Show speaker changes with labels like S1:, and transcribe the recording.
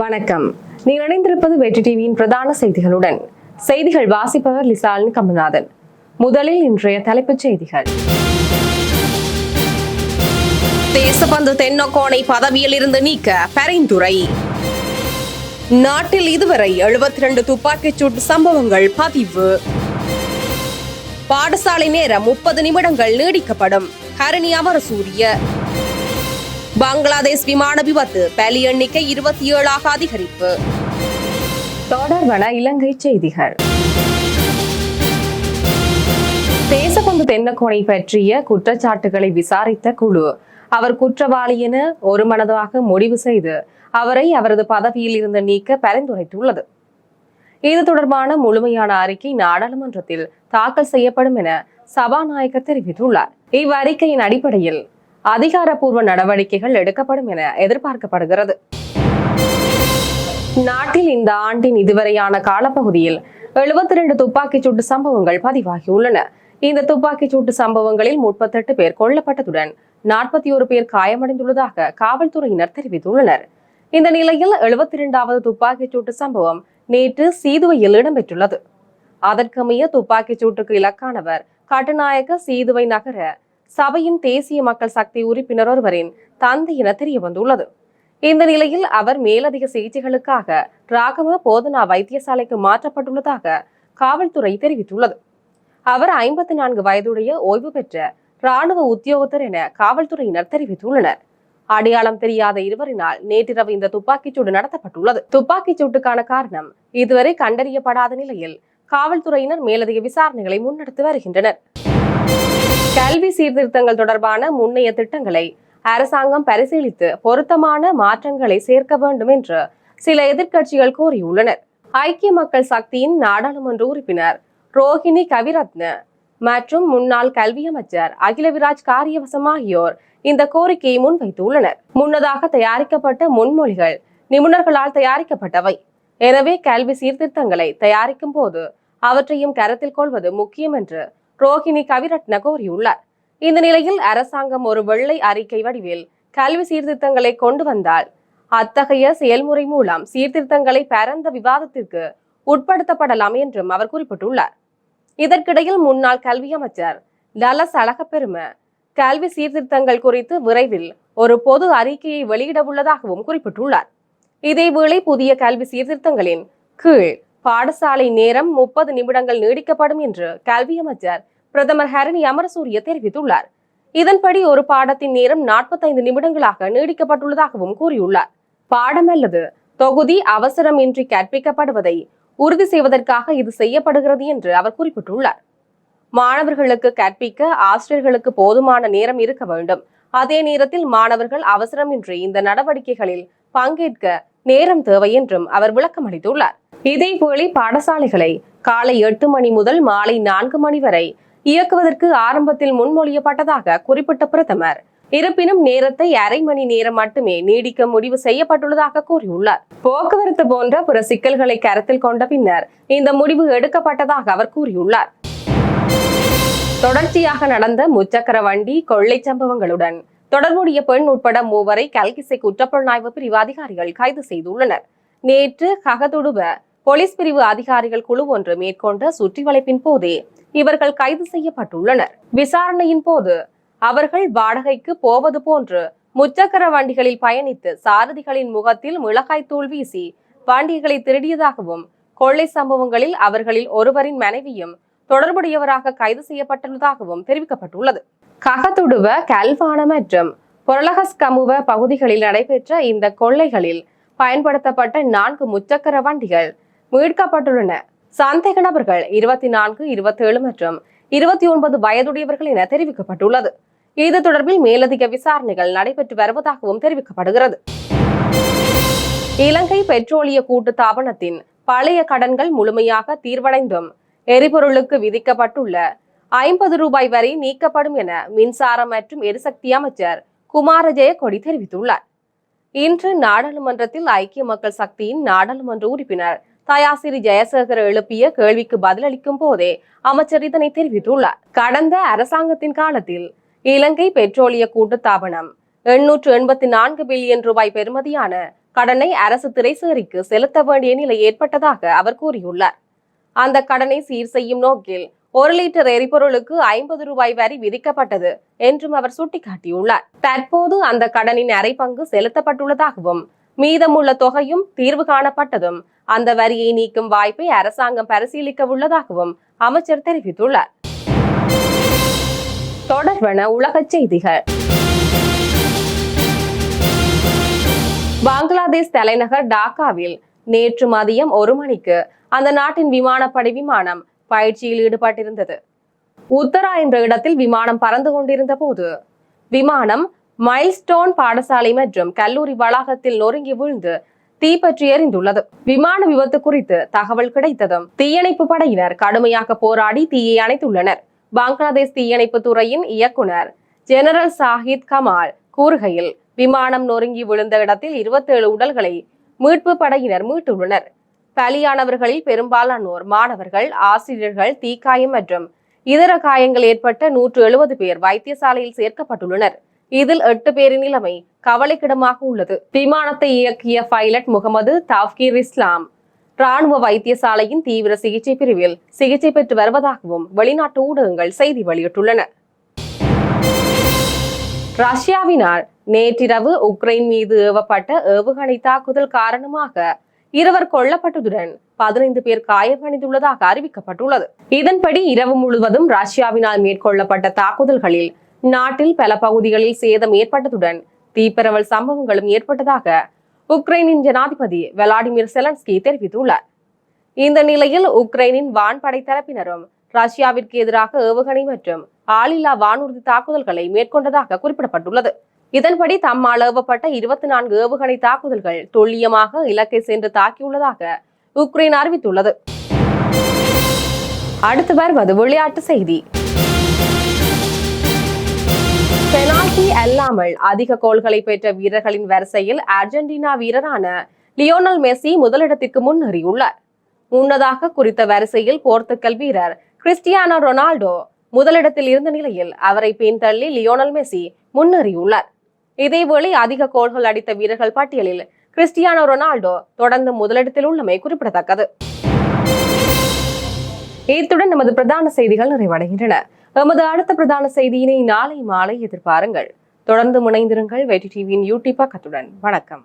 S1: வணக்கம். நீங்கள் இணைந்திருப்பது வெற்றி டிவியின் பிரதான செய்திகளுடன். செய்திகள் வாசிப்பவர் லிசாலின் கமல்நாதன். முதலில் இன்றைய தலைப்புச் செய்திகள். தேசபந்து தென்னோக்கோனை பதவியில் இருந்து நீக்க பரிந்துரை. நாட்டில் இதுவரை 72 ரெண்டு துப்பாக்கிச் சூட்டு சம்பவங்கள் பதிவு. பாடசாலை நேரம் முப்பது நிமிடங்கள் நீடிக்கப்படும். ஹரணி அமரசூரிய. பங்களாதேஷ் விமான விபத்து. பலி எண்ணிக்கை இருபத்தி ஏழாக அதிகரிப்பு. தொடர்பான இலங்கை செய்திகள். தேசபந்து தென்னக்கோனை பற்றிய குற்றச்சாட்டுகளை விசாரித்த குழு. அவர் குற்றவாளி என ஒருமனதாக முடிவு செய்து அவரை அவரது பதவியில் இருந்து நீக்க பரிந்துரைத்துள்ளது. இது தொடர்பான முழுமையான அறிக்கை நாடாளுமன்றத்தில் தாக்கல் செய்யப்படும் என சபாநாயகர் தெரிவித்துள்ளார். இவ்வறிக்கையின் அடிப்படையில் அதிகாரப்பூர்வ நடவடிக்கைகள் எடுக்கப்படும் என எதிர்பார்க்கப்படுகிறது. நாட்டில் இந்த ஆண்டின் இதுவரையான காலப்பகுதியில் 72 ரெண்டு துப்பாக்கிச் சூட்டு சம்பவங்கள் பதிவாகியுள்ளன. இந்த துப்பாக்கிச் சூட்டு சம்பவங்களில் 38 பேர் கொல்லப்பட்டதுடன் நாற்பத்தி ஒரு பேர் காயமடைந்துள்ளதாக காவல்துறையினர் தெரிவித்துள்ளனர். இந்த நிலையில் 72வது இரண்டாவது துப்பாக்கிச் சூட்டு சம்பவம் நேற்று சீதுவையில் இடம்பெற்றுள்ளது. அதற்கமைய துப்பாக்கிச் சூட்டுக்கு இலக்கானவர் கட்டுநாயக்க சீதுவை நகர சபையின் தேசிய மக்கள் சக்தி உறுப்பினர் ஒருவரின் தந்தை என தெரிய வந்துள்ளது இந்த நிலையில் அவர் மேலதிக சிகிச்சைகளுக்காக ராகவ போதனா வைத்தியசாலைக்கு மாற்றப்பட்டுள்ளதாக காவல்துறை தெரிவித்துள்ளது. அவர் ஐம்பத்தி நான்கு வயதுடைய ஓய்வு பெற்ற ராணுவ உத்தியோகத்தர் என காவல்துறையினர் தெரிவித்துள்ளனர். அடையாளம் தெரியாத இருவரினால் நேற்றிரவு இந்த துப்பாக்கிச்சூடு நடத்தப்பட்டுள்ளது. துப்பாக்கிச் சூட்டுக்கான காரணம் இதுவரை கண்டறியப்படாத நிலையில் காவல்துறையினர் மேலதிக விசாரணைகளை முன்னெடுத்து வருகின்றனர். கல்வி சீர்திருத்தங்கள் தொடர்பான முன்னைய திட்டங்களை அரசாங்கம் பரிசீலித்து பொருத்தமான மாற்றங்களை சேர்க்க வேண்டும் என்று சில எதிர்க்கட்சிகள் கோரியுள்ளனர் ஐக்கிய மக்கள் சக்தியின் நாடாளுமன்ற உறுப்பினர் ரோஹிணி கவிரத்ன மற்றும் முன்னாள் கல்வி அமைச்சர் அகிலவிராஜ் காரியவசம் ஆகியோர் இந்த கோரிக்கையை முன்வைத்துள்ளனர். முன்னதாக தயாரிக்கப்பட்ட முன்மொழிகள் நிபுணர்களால் தயாரிக்கப்பட்டவை. எனவே கல்வி சீர்திருத்தங்களை தயாரிக்கும் போது அவற்றையும் கருத்தில் கொள்வது முக்கியம் என்று ரோஹிணி கவிரட்ன கோரியுள்ளார் இந்த நிலையில் அரசாங்கம் ஒரு வெள்ளை அறிக்கை வடிவில் கல்வி சீர்திருத்தங்களை கொண்டு வந்தால் அத்தகைய செயல்முறை மூலம் சீர்திருத்தங்களை பரந்த விவாதத்திற்கு உட்படுத்தப்படலாம் என்றும் அவர் குறிப்பிட்டுள்ளார். இதற்கிடையில் முன்னாள் கல்வி அமைச்சர் லலஸ் அழகப்பெரும கல்வி சீர்திருத்தங்கள் குறித்து விரைவில் ஒரு பொது அறிக்கையை வெளியிட உள்ளதாகவும் குறிப்பிட்டுள்ளார். இதேவேளை புதிய கல்வி சீர்திருத்தங்களின் கீழ் பாடசாலை நேரம் முப்பது நிமிடங்கள் நீடிக்கப்படும் என்று கல்வி அமைச்சர் பிரதமர் ஹரணி அமரசூரிய தெரிவித்துள்ளார். இதன்படி ஒரு பாடத்தின் நேரம் 45 நிமிடங்களாக நீடிக்கப்பட்டுள்ளதாகவும் கூறியுள்ளார். பாடம் அல்லது தொகுதி அவசரமின்றி கற்பிக்கப்படுவதை உறுதி செய்வதற்காக இது செய்யப்படுகிறது என்று அவர் குறிப்பிட்டுள்ளார். மாணவர்களுக்கு கற்பிக்க ஆசிரியர்களுக்கு போதுமான நேரம் இருக்க வேண்டும். அதே நேரத்தில் மாணவர்கள் அவசரமின்றி இந்த நடவடிக்கைகளில் பங்கேற்க நேரம் தேவை என்றும் அவர் விளக்கம் அளித்துள்ளார் இதேபோல பாடசாலைகளை காலை எட்டு மணி முதல் மாலை நான்கு மணி வரை இயக்குவதற்கு ஆரம்பத்தில் முன்மொழியப்பட்டதாக குறிப்பிட்ட பிரதமர். இருப்பினும் நேரத்தை அரை மணி நேரம் மட்டுமே நீடிக்க முடிவு செய்யப்பட்டுள்ளதாக கூறியுள்ளார். போக்குவரத்து போன்ற பிற சிக்கல்களை கருத்தில் கொண்ட பின்னர் இந்த முடிவு எடுக்கப்பட்டதாக அவர் கூறியுள்ளார். தொடர்ச்சியாக நடந்த முச்சக்கர வண்டி கொள்ளை சம்பவங்களுடன் தொடர்புடைய பெண் உட்பட மூவரை கல்கிசை குற்றப்புலனாய்வு பிரிவு அதிகாரிகள் கைது செய்துள்ளனர். நேற்று ககதுடுவ போலீஸ் பிரிவு அதிகாரிகள் குழு ஒன்று மேற்கொண்ட சுற்றி வளைப்பின் போதே இவர்கள் கைது செய்யப்பட்டுள்ளனர். விசாரணையின் போது அவர்கள் வாடகைக்கு போவது போன்று முச்சக்கர வண்டிகளில் பயணித்து சாரதிகளின் முகத்தில் மிளகாய் தூள் வீசி வண்டிகளை திருடியதாகவும் கொள்ளை சம்பவங்களில் அவர்களில் ஒருவரின் மனைவியும் தொடர்புடையவராக கைது செய்யப்பட்டுள்ளதாகவும் தெரிவிக்கப்பட்டுள்ளது. ககதுடுவ கல்வான மற்றும் பொருளகஸ்கமுவ பகுதிகளில் நடைபெற்ற இந்த கொள்ளைகளில் பயன்படுத்தப்பட்ட நான்கு முச்சக்கர வண்டிகள் மீட்கப்பட்டுள்ளன. சந்தேக நபர்கள் இருபத்தி நான்கு இருபத்தி ஏழு மற்றும் இருபத்தி ஒன்பது வயதுடையவர்கள் என தெரிவிக்கப்பட்டுள்ளது. இது தொடர்பில் மேலதிக விசாரணைகள் நடைபெற்று வருவதாகவும் தெரிவிக்கப்படுகிறது. இலங்கை பெட்ரோலிய கூட்டு தாபனத்தின் பழைய கடன்கள் முழுமையாக தீர்வடைந்தும் எரிபொருளுக்கு விதிக்கப்பட்டுள்ள ஐம்பது ரூபாய் வரை நீக்கப்படும் என மின்சாரம் மற்றும் எரிசக்தி அமைச்சர் குமார ஜெயக்கொடி தெரிவித்துள்ளார். இன்று நாடாளுமன்றத்தில் ஐக்கிய மக்கள் சக்தியின் நாடாளுமன்ற உறுப்பினர் தயாசிரி ஜெயசேகர் எழுப்பிய கேள்விக்கு பதிலளிக்கும் போதே அமைச்சர் இதனை தெரிவித்துள்ளார். கடந்த அரசாங்கத்தின் காலத்தில் இலங்கை பெட்ரோலிய கூட்டுத்தாபனம் எண்ணூற்று எண்பத்தி நான்கு பில்லியன் ரூபாய் பெறுமதியான கடனை அரசு திரைசேரிக்கு செலுத்த வேண்டிய நிலை ஏற்பட்டதாக அவர் கூறியுள்ளார். அந்த கடனை சீர் செய்யும் நோக்கில் ஒரு லிட்டர் எரிபொருளுக்கு ஐம்பது ரூபாய் வரி விதிக்கப்பட்டது என்றும் அவர் சுட்டிக்காட்டியுள்ளார். தற்போது அந்த கடனின் அரை பங்கு செலுத்தப்பட்டுள்ளதாகவும் மீதமுள்ள தொகையும் தீர்வு காணப்பட்டதும் அந்த வரியை நீக்கும் வாய்ப்பை அரசாங்கம் பரிசீலிக்க உள்ளதாகவும் அமைச்சர் தெரிவித்துள்ளார். தொடர்பன உலகச் செய்திகள். பங்களாதேஷ் தலைநகர் டாக்காவில் நேற்று மதியம் ஒரு மணிக்கு அந்த நாட்டின் விமானப்படை விமானம் பயிற்சியில் ஈடுபட்டிருந்தது. உத்தரா என்ற இடத்தில் விமானம் பறந்து கொண்டிருந்த போது விமானம் மைல்ஸ்டோன் பாடசாலை மற்றும் கல்லூரி வளாகத்தில் நொறுங்கி விழுந்து தீப்பற்றி எறிந்துள்ளது. விமான விபத்து குறித்து தகவல் கிடைத்ததும் தீயணைப்பு படையினர் கடுமையாக போராடி தீயை அணைத்துள்ளனர். பங்களாதேஷ் தீயணைப்பு துறையின் இயக்குனர் ஜெனரல் சாஹித் கமால் கூறுகையில் விமானம் நொறுங்கி விழுந்த இடத்தில் 27 உடல்களை மீட்பு படையினர் மீட்டுள்ளனர். பலியானவர்களில் பெரும்பாலானோர் மாணவர்கள் ஆசிரியர்கள் தீக்காயம் மற்றும் இதர காயங்கள் ஏற்பட்ட நூற்று எழுபது பேர் வைத்தியசாலையில் சேர்க்கப்பட்டுள்ளனர். இதில் எட்டு பேரின் நிலைமை கவலைக்கிடமாக உள்ளது. விமானத்தை இயக்கிய பைலட் முகமது தாஃப்கீர் இஸ்லாம் ராணுவ வைத்தியசாலையின் தீவிர சிகிச்சை பிரிவில் சிகிச்சை பெற்று வருவதாகவும் வெளிநாட்டு ஊடகங்கள் செய்தி வெளியிட்டுள்ளன. ரஷ்யாவினால் நேற்றிரவு உக்ரைன் மீது ஏவப்பட்ட ஏவுகணை தாக்குதல் காரணமாக இருவர் கொல்லப்பட்டதுடன் பதினைந்து பேர் காயமடைந்துள்ளதாக அறிவிக்கப்பட்டுள்ளது. இதன்படி இரவு முழுவதும் ரஷ்யாவினால் மேற்கொள்ளப்பட்ட தாக்குதல்களில் நாட்டில் பல பகுதிகளில் சேதம் ஏற்பட்டதுடன் தீப்பரவல் சம்பவங்களும் ஏற்பட்டதாக உக்ரைனின் ஜனாதிபதி விளாடிமிர் செலன்ஸ்கி தெரிவித்துள்ளார். இந்த நிலையில் உக்ரைனின் வான்படை தரப்பினரும் ரஷ்யாவிற்கு எதிராக ஏவுகணை மற்றும் ஆளில்லா வானூர்தி தாக்குதல்களை மேற்கொண்டதாக குறிப்பிடப்பட்டுள்ளது. இதன்படி தம்மால் ஏவப்பட்ட இருபத்தி நான்கு ஏவுகணை தாக்குதல்கள் துல்லியமாக இலக்கை சென்று தாக்கியுள்ளதாக உக்ரைன் அறிவித்துள்ளது. அடுத்து வருவது விளையாட்டு செய்தி. பெனால்டி அல்லாமல் அதிக கோல்களை பெற்ற வீரர்களின் வரிசையில் அர்ஜென்டினா வீரரான லியோனல் மெஸ்ஸி முதலிடத்திற்கு முன்னேறியுள்ளார். முன்னதாக குறித்த வரிசையில் போர்த்துக்கல் வீரர் கிறிஸ்டியானோ ரொனால்டோ முதலிடத்தில் இருந்த நிலையில் அவரை பின்தள்ளி லியோனல் மெஸ்ஸி முன்னேறியுள்ளார். இதேவேளை அதிக கோல்கள் அடித்த வீரர்கள் பட்டியலில் கிறிஸ்டியானோ ரொனால்டோ தொடர்ந்து முதலிடத்தில் உள்ளமை குறிப்பிடத்தக்கது. இத்துடன் நமது பிரதான செய்திகள் நிறைவடைகின்றன. எமது அடுத்த பிரதான செய்தியினை நாளை மாலை எதிர்பாருங்கள். தொடர்ந்து முனைந்திருங்கள் வெற்றி டிவியின் யூடியூப் பக்கத்துடன். வணக்கம்.